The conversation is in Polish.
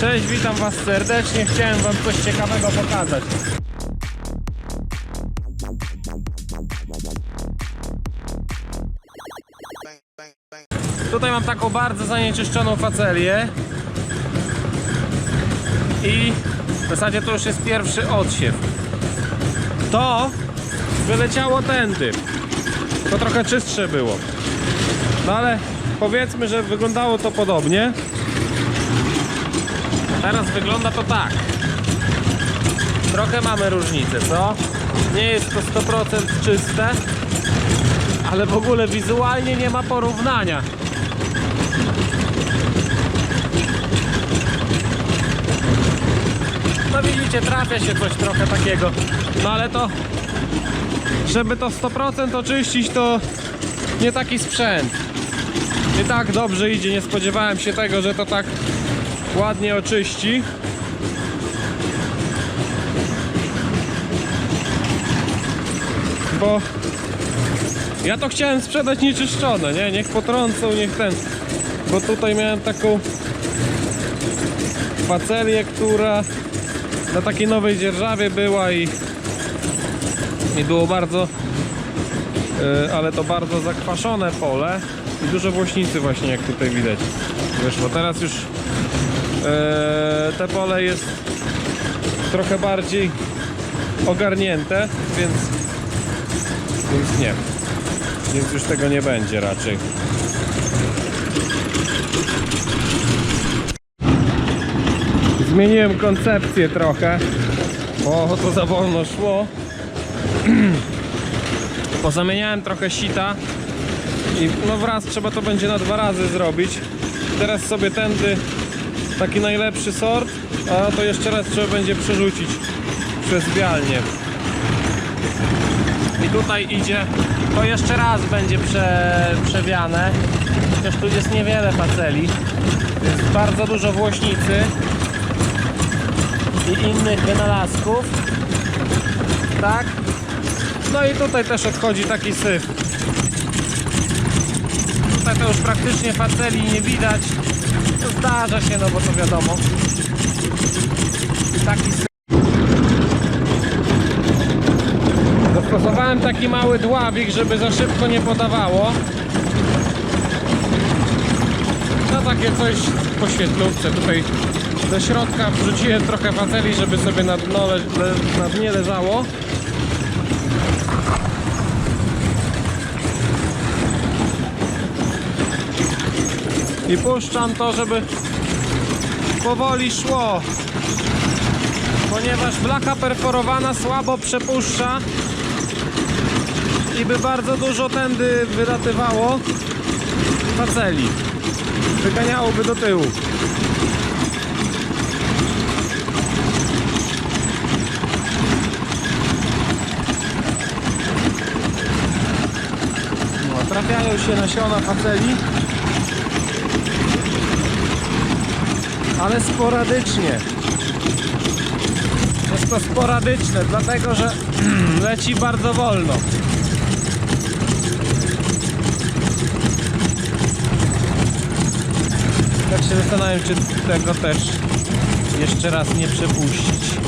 Cześć, witam Was serdecznie. Chciałem Wam coś ciekawego pokazać. Tutaj mam taką bardzo zanieczyszczoną facelię. I w zasadzie to już jest pierwszy odsiew. To wyleciało tędy. To trochę czystsze było. No ale powiedzmy, że wyglądało to podobnie. Teraz wygląda to tak. Trochę mamy różnicę, co? Nie jest to 100% czyste, ale w ogóle wizualnie nie ma porównania. No widzicie, trafia się coś trochę takiego. No ale to, żeby to 100% oczyścić, to nie taki sprzęt. Nie tak dobrze idzie, nie spodziewałem się tego, że to tak ładnie oczyści. Bo ja to chciałem sprzedać nieczyszczone, nie? Niech potrącą, niech ten. Bo tutaj miałem taką facelię, która na takiej nowej dzierżawie była i, i było bardzo e, ale to bardzo zakwaszone pole i dużo włośnicy właśnie jak tutaj widać wyszło. Teraz już te pole jest trochę bardziej ogarnięte, więc więc nie. Więc już tego nie będzie raczej. Zmieniłem koncepcję trochę, bo to za wolno szło. Pozamieniałem trochę sita i no wraz trzeba to będzie na dwa razy zrobić. Teraz sobie tędy taki najlepszy sort, a to jeszcze raz trzeba będzie przerzucić przez bialnię. I tutaj idzie, to jeszcze raz będzie prze, przewiane. Chociaż tu jest niewiele faceli. Jest bardzo dużo włośnicy i innych wynalazków. Tak? No i tutaj też odchodzi taki syf. Tutaj to już praktycznie faceli nie widać. Zdarza się, no bo to wiadomo. Taki syf. Zastosowałem taki mały dławik, żeby za szybko nie podawało. No takie coś po świetlówce. Tutaj do środka wrzuciłem trochę faceli, żeby sobie na, dno le, le, na dnie leżało. I puszczam to, żeby powoli szło. Ponieważ blaka perforowana słabo przepuszcza i by bardzo dużo tędy wylatywało faceli. Wyganiałoby do tyłu. No, trafiają się nasiona faceli. ale sporadycznie. Jest to sporadyczne, dlatego że leci bardzo wolno. Tak się zastanawiam, czy tego też jeszcze raz nie przepuścić.